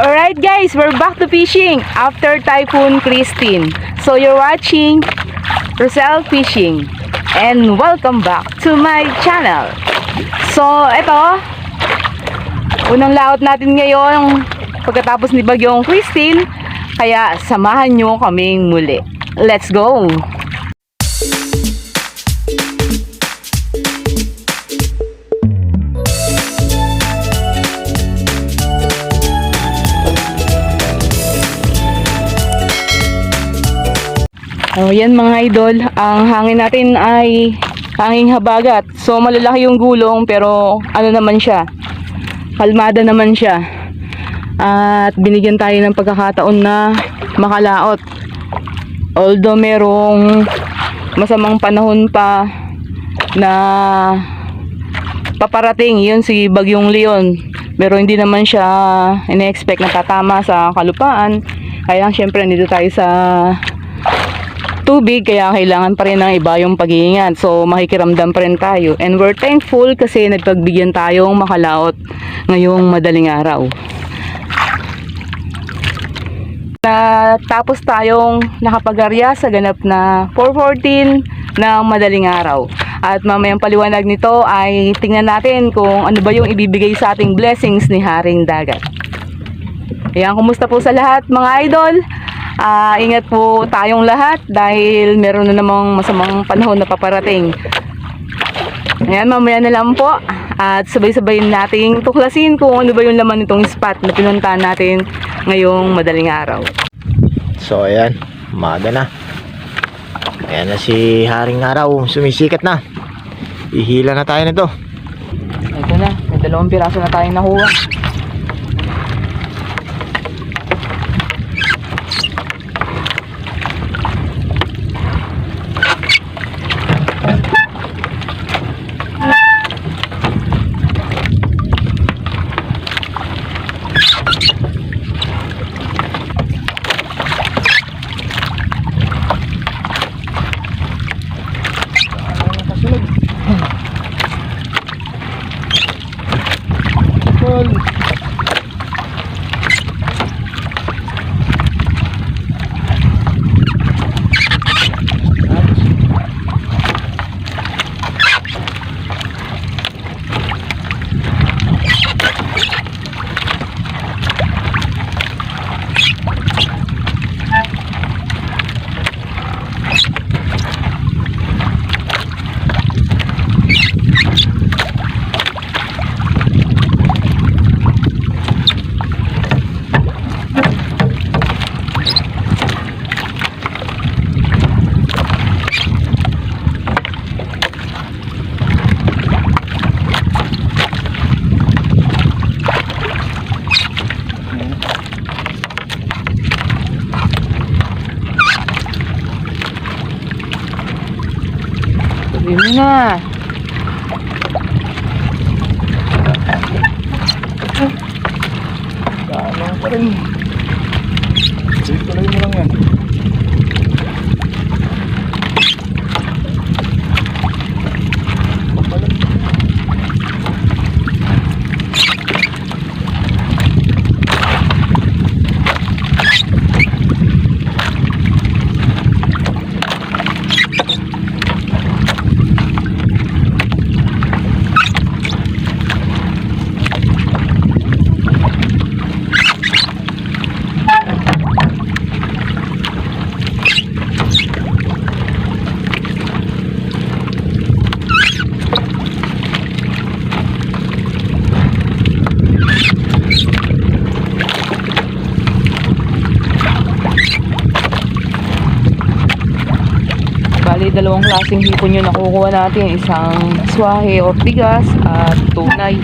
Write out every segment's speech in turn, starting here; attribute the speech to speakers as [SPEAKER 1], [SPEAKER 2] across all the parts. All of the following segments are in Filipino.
[SPEAKER 1] Alright guys, we're back to fishing after Typhoon Christine. So you're watching Rosel Fishing and welcome back to my channel. So eto, unang laot natin ngayon pagkatapos ni Bagyong Christine. Kaya samahan nyo kaming muli. Let's go! Oh, yan mga idol, ang hangin natin ay hanging habagat. So malalaki yung gulong pero ano naman siya? Kalmada naman siya. At binigyan tayo ng pagkakataon na makalaot. Although merong masamang panahon pa na paparating, yun si Bagyong Leon. Pero hindi naman siya ina-expect na tatama sa kalupaan. Kaya syempre nandito tayo sa tubig kaya kailangan pa rin ng iba yung pag-iingat. So makikiramdam pa rin tayo. And we're thankful kasi nagpagbigyan tayong makalaot ngayong madaling araw. Na tapos tayong nakapagarya sa ganap na 414 ng madaling araw. At mamayang paliwanag nito ay tingnan natin kung ano ba yung ibibigay sa ating blessings ni Haring Dagat. Ayan, kumusta po sa lahat mga idol? Ah, ingat po tayong lahat dahil meron na namang masamang panahon na paparating. Ayan, mamaya na lang po. At sabay-sabay nating tuklasin kung ano ba yung laman nitong spot na pinuntahan natin ngayong madaling araw.
[SPEAKER 2] So ayan, umaga na. Ayan na si Haring Araw, sumisikat na. Ihila na tayo nito.
[SPEAKER 1] Ito na, may dalawang piraso na tayong nakuha. Na.
[SPEAKER 2] Ano pa rin. Tuloy mo lang yan.
[SPEAKER 1] Bali, dalawang klaseng hipon yung nakukuha natin. Isang swahe o bigas at tunay.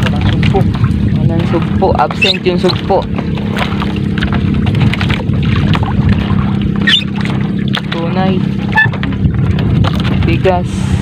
[SPEAKER 1] Walang sugpo. Walang sugpo. Absent yung sugpo. Tunay. Bigas.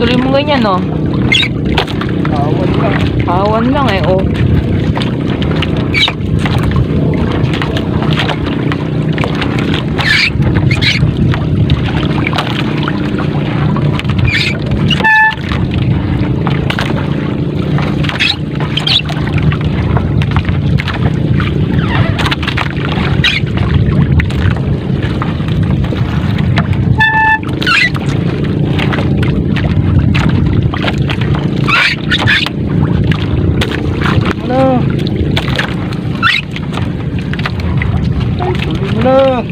[SPEAKER 1] Tuloy-tuloy mo ganyan, no?
[SPEAKER 2] Awan ka.
[SPEAKER 1] Awan lang eh, oh.
[SPEAKER 2] Ano? Ay, tuloy mo na.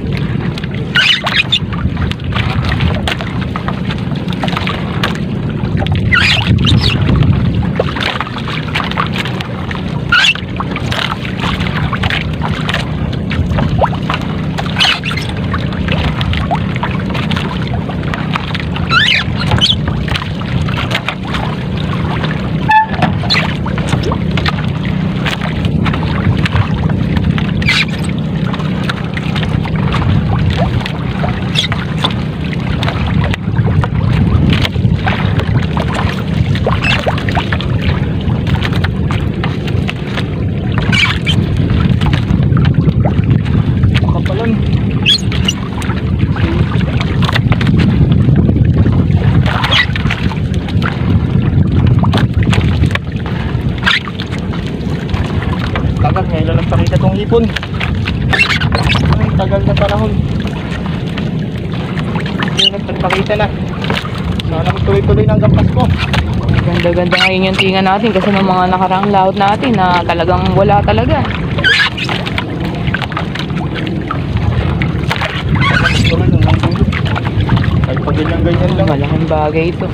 [SPEAKER 2] Kapalan. Tagal ngayon lang nagpakita tong hipon. Ay, tagal na panahon. Ngayon nagpakita na. Sana magtuloy-tuloy ng gampas ko.
[SPEAKER 1] Ganda-ganda ngayon yung tinga natin kasi ng mga nakaraang laut natin na talagang wala talaga.
[SPEAKER 2] Tuloy nung ang dulo. Kahit pa ganyan-ganyan lang.
[SPEAKER 1] Malaking bagay ito.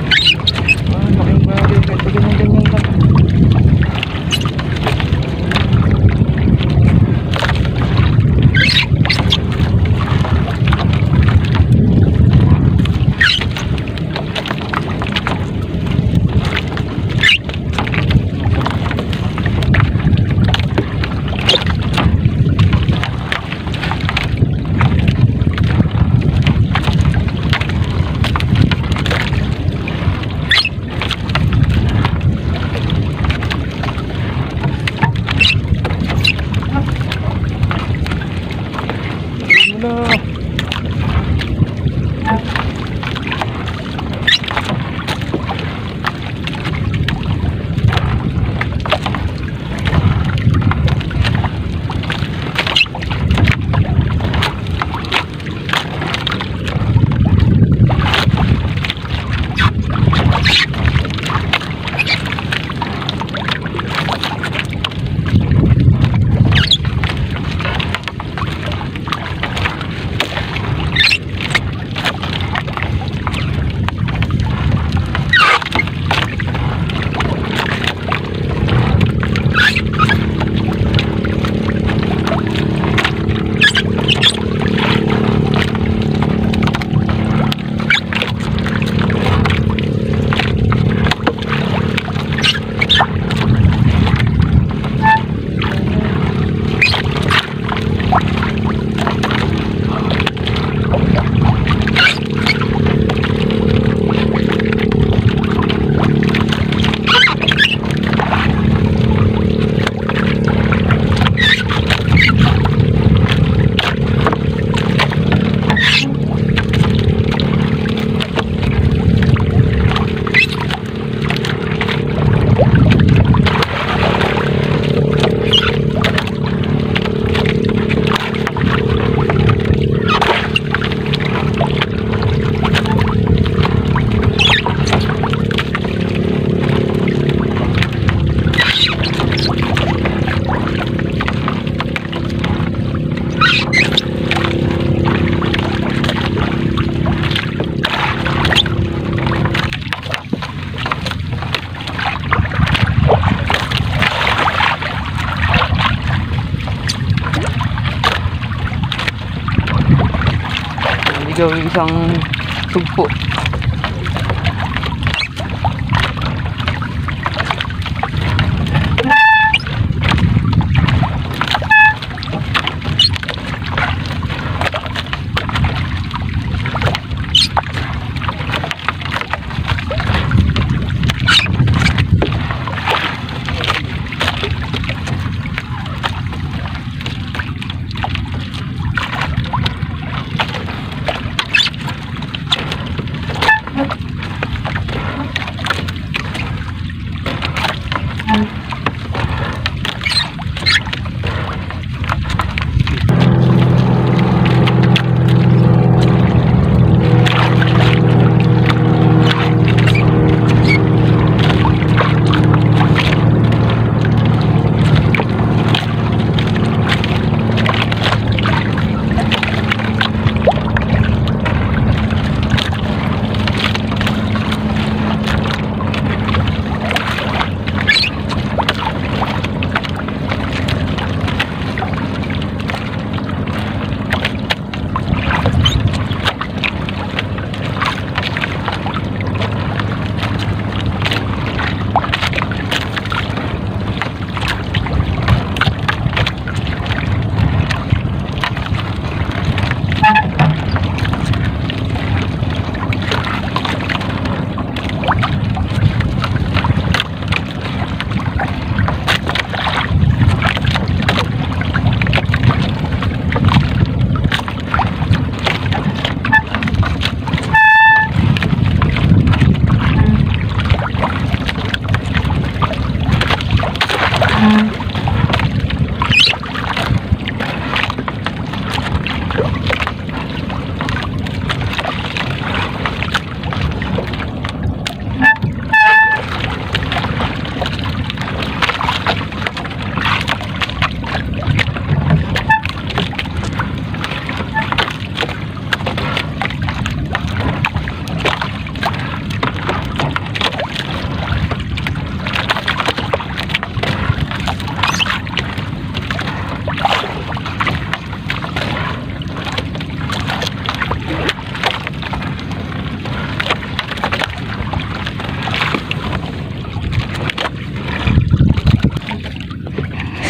[SPEAKER 1] Isang sugpo.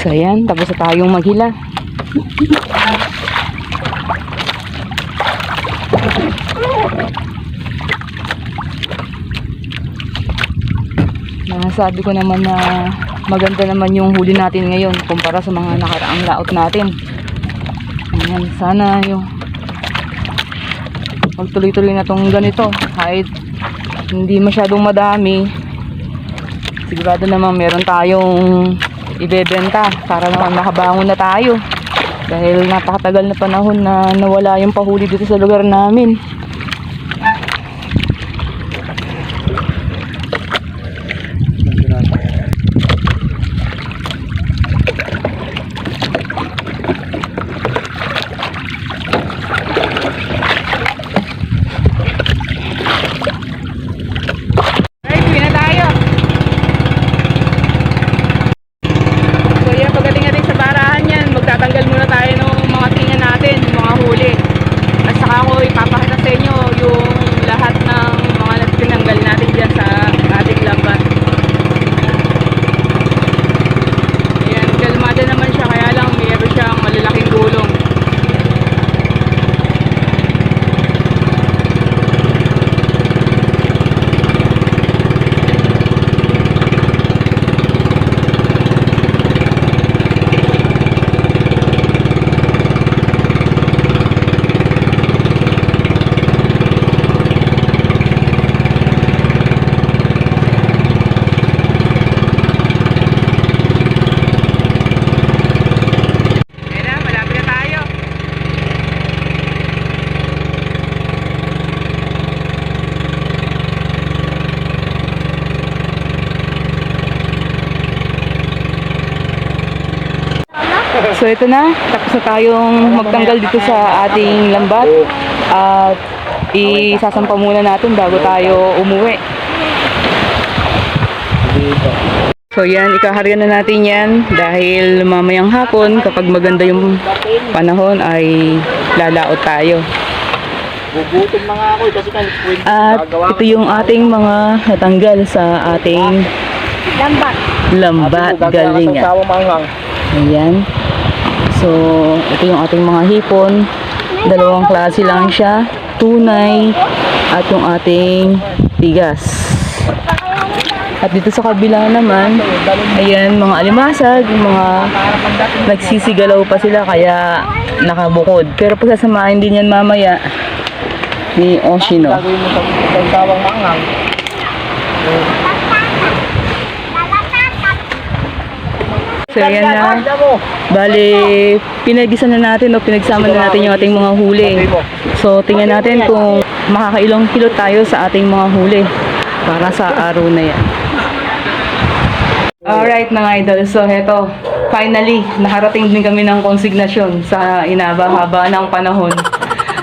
[SPEAKER 1] So ayan, tapos na tayong maghila. Nasabi ko naman na maganda naman yung huli natin ngayon kumpara sa mga nakaraang laot natin. Ayan, sana yung magtuloy-tuloy na tong ganito kahit hindi masyadong madami sigurado naman meron tayong ibebenta para naman makabangon na tayo. Dahil napakatagal na panahon na nawala yung pahuli dito sa lugar namin Alright, uwi na tayo. So yan, pagdating natin sa barahan yan, magtatanggal muna tayo ng mga tinga natin, yung mga huli. At saka ako ipapakita sa inyo yung lahat ng mga tinanggal natin dyan sa ating lambat. Ayan, kalmada naman siya, kaya lang mayroon siyang malalaking gulong. Ayan na, malapit na tayo. So ito na, tapos na tayong magtanggal dito sa ating lambat at isasampa muna natin bago tayo umuwi. So yan, ikaharga na natin yan dahil mamayang hapon kapag maganda yung panahon ay lalaot tayo.
[SPEAKER 2] Gugutom na nga ako eh, kasi kan
[SPEAKER 1] At ito yung ating mga natanggal sa ating
[SPEAKER 3] Lambat.
[SPEAKER 1] lambat galingan. Ayan. So, ito yung ating mga hipon. Dalawang klase lang siya. Tunay at yung ating bigas. At dito sa kabila naman, ayan, mga alimasag, mga nagsisigalaw pa sila kaya nakabukod. Pero pagsasamahin din yan mamaya ni Oshino.
[SPEAKER 2] Gagawin
[SPEAKER 1] So, ayan na. Bali, pinagisa na natin o pinagsama na natin yung ating mga huli. So, tingnan natin kung makakailang kilo tayo sa ating mga huli para sa araw na yan. Alright mga idol, so heto, finally, nakarating din kami ng konsignasyon sa inaba-haba ng panahon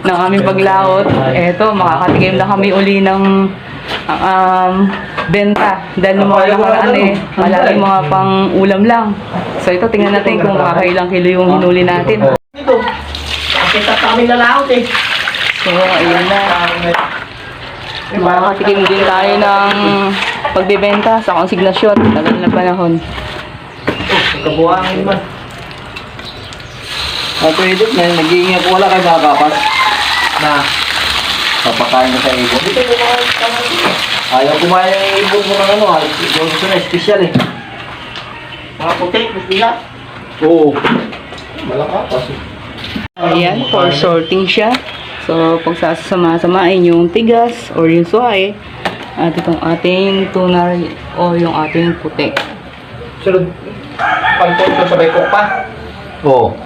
[SPEAKER 1] ng aming paglaot. Eto, makakatikim na kami uli ng um, benta dahil nung mga nakaraan eh, malaking mga pang ulam lang. So ito, tingnan natin kung makakailang kilo yung hinuli natin.
[SPEAKER 2] Dito. Kita sa kami lalaot eh.
[SPEAKER 1] So, ayun na. Makakatikim din tayo ng pagbebenta sa konsignasyon. Tagal na panahon.
[SPEAKER 2] Kabuhangin man. Ah, pwede na, nag-iingi ako wala kayo makakapas. Na, papakain ko sa ibon. Dito mga Ayaw kumain ng ibon mo ng ano, ah. Yung gusto na, special eh. Mga puti, mas nila. Oo. Malakapas eh.
[SPEAKER 1] Ayan, for sorting siya. So, pag sasama-samain yung tigas or yung suhay, at itong ating tunar o yung ating puti.
[SPEAKER 2] Sunod,
[SPEAKER 3] Pagpunto sa Baykok pa.
[SPEAKER 2] Oo.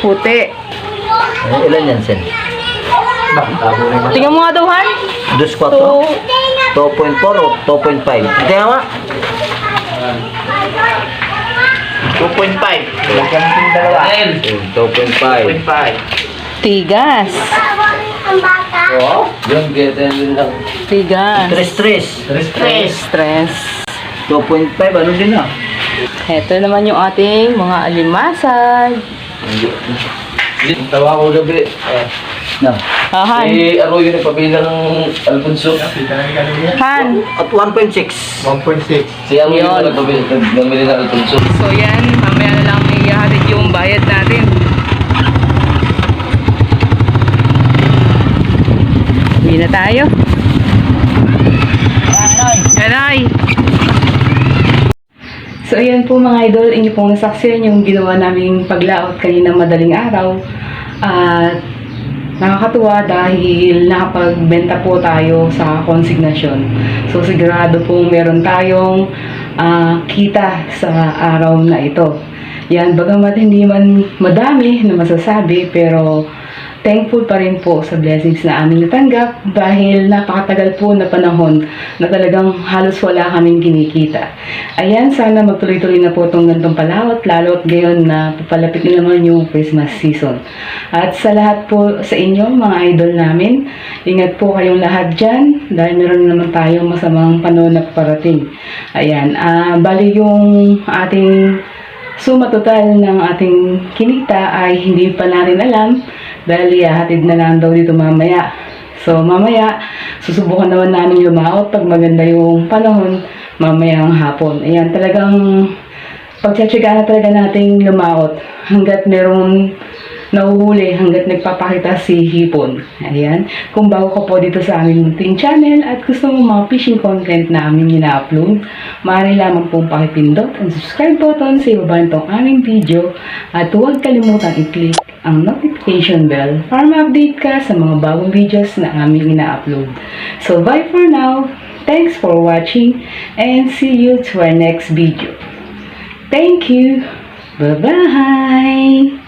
[SPEAKER 1] Puti.
[SPEAKER 2] Eh, ilan yan, Sen?
[SPEAKER 1] Tingnan mo nga daw, Han.
[SPEAKER 2] Dos
[SPEAKER 1] Two.
[SPEAKER 2] 4? 2.4 o 2.5? Tingnan nga.
[SPEAKER 3] 2.5. Lagyan natin yung dalawa.
[SPEAKER 2] Oh, 2.5.
[SPEAKER 3] 2.5.
[SPEAKER 1] Tigas.
[SPEAKER 2] Oo. Yung gete din lang.
[SPEAKER 1] Tigas.
[SPEAKER 2] Stress, stress.
[SPEAKER 1] Stress. Stress.
[SPEAKER 2] 2.5, ano din ah?
[SPEAKER 1] Ito naman yung ating mga alimasag.
[SPEAKER 3] Tawa ko gabi.
[SPEAKER 2] Na.
[SPEAKER 1] Ah, Han.
[SPEAKER 3] Eh, Arroyo na pabilang Alfonso.
[SPEAKER 1] Han.
[SPEAKER 2] At 1.6.
[SPEAKER 3] 1.6.
[SPEAKER 2] Si Arroyo
[SPEAKER 1] Yun.
[SPEAKER 2] na nagpabili nagpabili ng Alfonso.
[SPEAKER 1] So yan, mamaya na lang ihahatid yung bayad natin. Uwi na tayo. Yanay! So ayan po mga idol, inyo pong nasaksiyan yung ginawa naming paglaot kanina madaling araw. At nakakatuwa dahil nakapagbenta po tayo sa konsignasyon. So sigurado pong meron tayong ah, kita sa araw na ito. Yan, bagamat hindi man madami na masasabi, pero thankful pa rin po sa blessings na aming natanggap dahil napakatagal po na panahon na talagang halos wala kaming kinikita. Ayan, sana magtuloy-tuloy na po itong gantong palawat, lalo at ngayon na papalapit na naman yung Christmas season. At sa lahat po sa inyo, mga idol namin, ingat po kayong lahat dyan dahil meron na naman tayong masamang panahon na parating. Ayan, ah bali yung ating suma total ng ating kinita ay hindi pa natin alam dahil ihahatid na lang daw dito mamaya. So mamaya, susubukan naman namin lumaot pag maganda yung panahon mamayang hapon. Ayan, talagang pagtsatsaga na talaga nating lumaot hanggat merong nauhuli hanggat nagpapakita si Hipon. Ayan. Kung bago ka po dito sa aming munting channel at gusto mo mga fishing content na aming ina-upload, maaari lamang pong pakipindot ang subscribe button sa ibaba nitong aming video at huwag kalimutan i-click ang notification bell para ma-update ka sa mga bagong videos na aming ina-upload. So bye for now. Thanks for watching and see you to our next video. Thank you. Bye-bye.